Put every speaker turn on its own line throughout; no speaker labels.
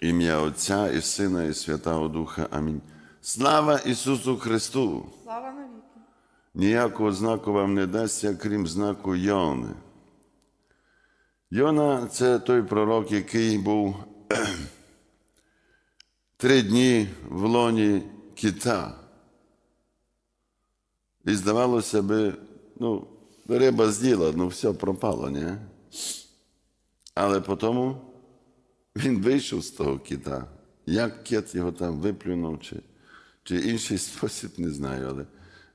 Ім'я Отця і Сина, і Святого Духа. Амінь. Слава Ісусу Христу!
Слава навіки.
Ніякого знаку вам не дасться, крім знаку Йони. Йона це той пророк, який був три дні в лоні кита. І здавалося би, ну, риба з'їла, ну все пропало, ні? Але потім він вийшов з того кита. Як кит його там виплюнув, чи, чи інший спосіб, не знаю, але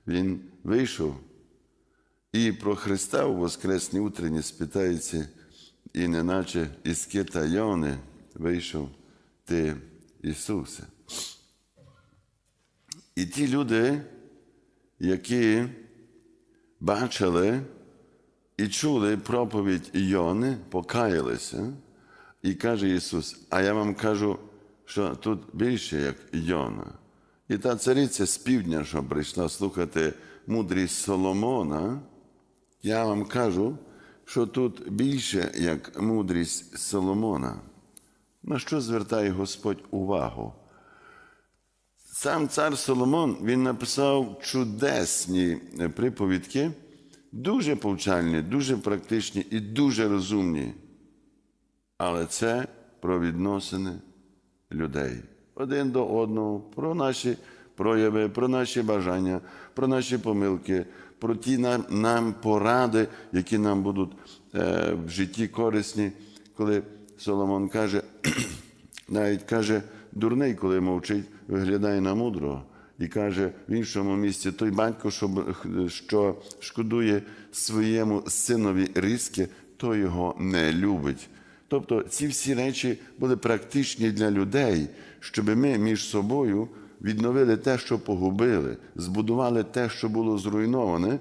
він вийшов і про Христа у Воскресній утренні спитається, і неначе із кита Йони вийшов ти Ісусе. І ті люди, які бачили і чули проповідь Йони, покаялися, і каже Ісус, а я вам кажу, що тут більше, як Йона. І та цариця з півдня, що прийшла слухати мудрість Соломона, я вам кажу, що тут більше, як мудрість Соломона. На що звертає Господь увагу? Сам цар Соломон він написав чудесні приповідки, дуже повчальні, дуже практичні і дуже розумні. Але це про відносини людей один до одного, про наші прояви, про наші бажання, про наші помилки, про ті нам, нам поради, які нам будуть е, в житті корисні, коли Соломон каже, навіть каже, дурний, коли мовчить, виглядає на мудрого. І каже в іншому місці той батько, що, що шкодує своєму синові різки, то його не любить. Тобто ці всі речі були практичні для людей, щоб ми між собою відновили те, що погубили, збудували те, що було зруйноване,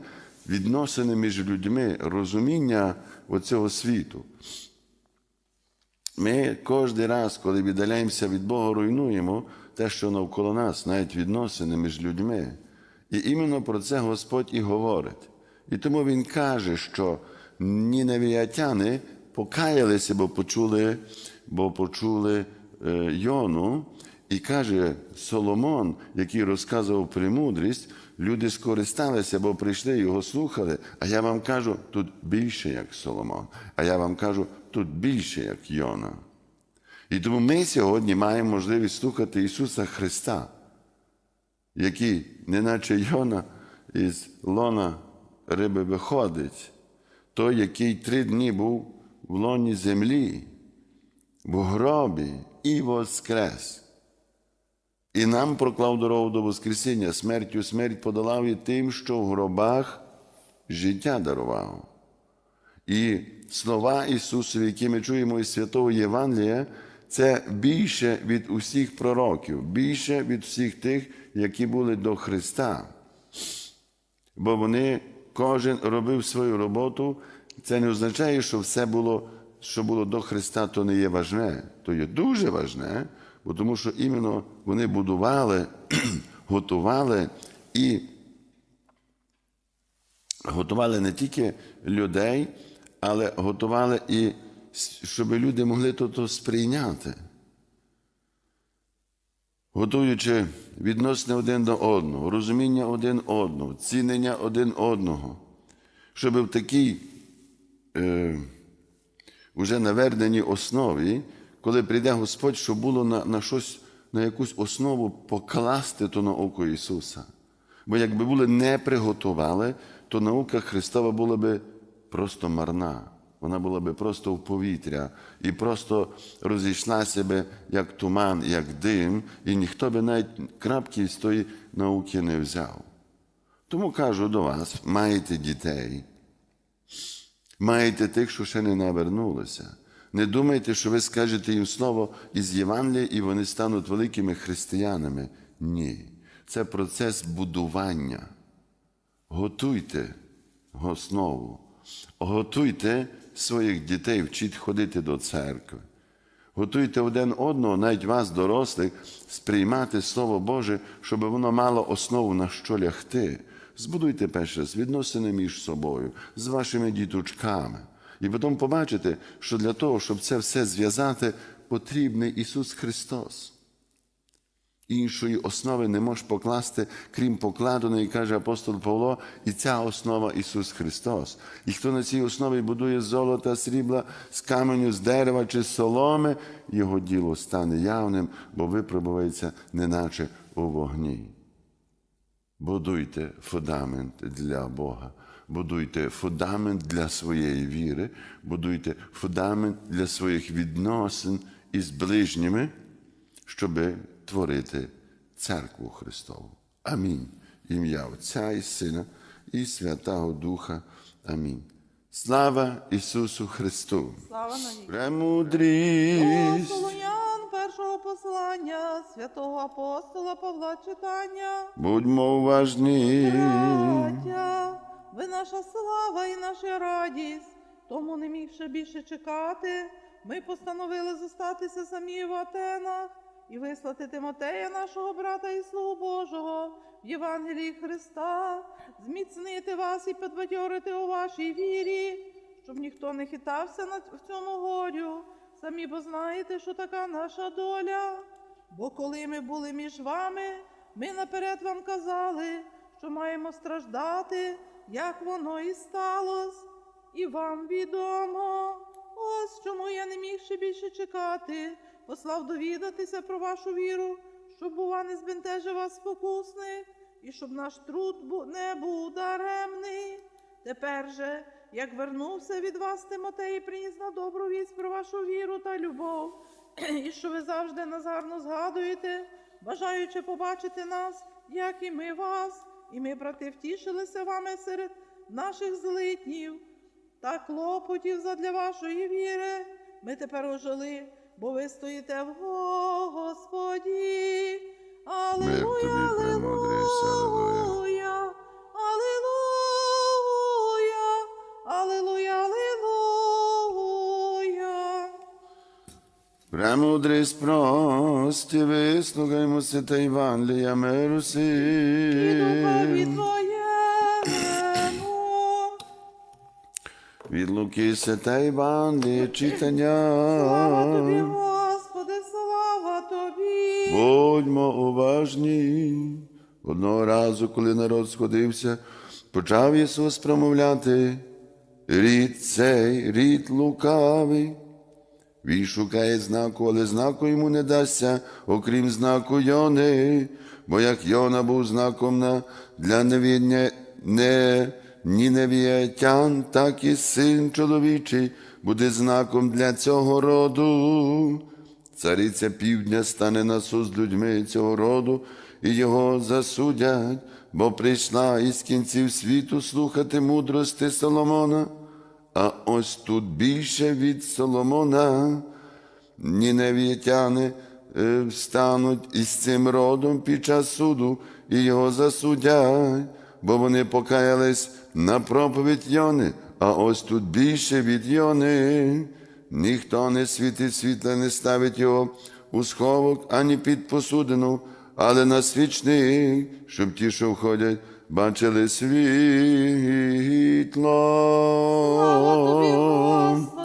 відносини між людьми, розуміння оцього світу. Ми кожен раз, коли віддаляємося від Бога, руйнуємо те, що навколо нас, навіть відносини між людьми. І іменно про це Господь і говорить. І тому Він каже, що ніневіятяни покаялися, бо почули, бо почули е, Йону, і каже Соломон, який розказував премудрість, люди скористалися, бо прийшли його слухали. А я вам кажу, тут більше, як Соломон. А я вам кажу, тут більше, як Йона. І тому ми сьогодні маємо можливість слухати Ісуса Христа, який, неначе Йона, із лона риби виходить, той, який три дні був в лоні землі, в гробі і воскрес. І нам проклав дорогу до Воскресіння, смертю смерть подолав і тим, що в гробах життя дарував. І слова Ісусові, які ми чуємо із святого Євангелія, це більше від усіх пророків, більше від всіх тих, які були до Христа. Бо вони, кожен робив свою роботу. Це не означає, що все було, що було до Христа, то не є важне. То є дуже важне, бо тому що іменно вони будували, готували і готували не тільки людей, але готували і щоб люди могли то, то сприйняти. Готуючи відносини один до одного, розуміння один одного, цінення один одного, щоб в такій е, уже наверненій основі, коли прийде Господь, щоб було на, на щось, на якусь основу покласти ту науку Ісуса. Бо якби були не приготували, то наука Христова була би просто марна. Вона була би просто в повітря і просто розійшлася би як туман, як дим, і ніхто би навіть крапки з тої науки не взяв. Тому кажу до вас: маєте дітей, маєте тих, що ще не навернулися. Не думайте, що ви скажете їм слово із Євангелія, і вони стануть великими християнами. Ні. Це процес будування. Готуйте основу. Готуйте своїх дітей, вчіть ходити до церкви. Готуйте один одного, навіть вас, дорослих, сприймати Слово Боже, щоб воно мало основу на що лягти. Збудуйте перше з відносини між собою, з вашими діточками. І потім побачите, що для того, щоб це все зв'язати, потрібний Ісус Христос. Іншої основи не можеш покласти, крім покладеної, каже апостол Павло, і ця основа Ісус Христос. І хто на цій основі будує золота, срібла, з каменю, з дерева чи соломи, його діло стане явним, бо випробується неначе у вогні. Будуйте фундамент для Бога, будуйте фундамент для своєї віри, будуйте фундамент для своїх відносин із ближніми, щоб творити церкву Христову. Амінь. Ім'я Отця і Сина і Святого Духа. Амінь. Слава Ісусу Христу!
Слава.
Премудрість!
Святого апостола Павла читання.
Будьмо уважні.
Браття, ви наша слава і наша радість. Тому, не мігши більше чекати, ми постановили зостатися самі в Атенах і вислати Тимотея, нашого брата і слугу Божого, в Євангелії Христа, зміцнити вас і підбадьорити у вашій вірі, щоб ніхто не хитався в цьому горю. Самі бо знаєте, що така наша доля. Бо коли ми були між вами, ми наперед вам казали, що маємо страждати, як воно і сталося, і вам відомо. Ось чому я не міг ще більше чекати, послав довідатися про вашу віру, щоб, бува, не збентежив вас спокусник, і щоб наш труд не був даремний. Тепер же, як вернувся від вас Тимотей і приніс на добру вість про вашу віру та любов, і що ви завжди нас гарно згадуєте, бажаючи побачити нас, як і ми вас, і ми, брати, втішилися вами серед наших злитнів та клопотів задля вашої віри. Ми тепер ожили, бо ви стоїте в Господі. Аллилуйя. Аллилуйя,
Премудрість прості, вислухаймо свята Євангелія миру.
Твоєму.
Від Луки свята Євангелія
Слава тобі,
читання.
Господи, слава тобі.
Будьмо уважні. Одного разу, коли народ сходився, почав Ісус промовляти. Рід цей, рід лукавий. Він шукає знаку, але знаку йому не дасться, окрім знаку Йони, бо як Йона був знаком на, для невідня, не, ніневіятян, так і син чоловічий буде знаком для цього роду. Цариця півдня стане на суд з людьми цього роду, і його засудять, бо прийшла із кінців світу слухати мудрости Соломона. А ось тут більше від Соломона. Ніневітяни е, встануть із цим родом під час суду і його засудять, бо вони покаялись на проповідь Йони, а ось тут більше від Йони. Ніхто не світить світла, не ставить його у сховок ані під посудину, але на свічник, щоб ті, що входять, бачили світло.
Слава тобі,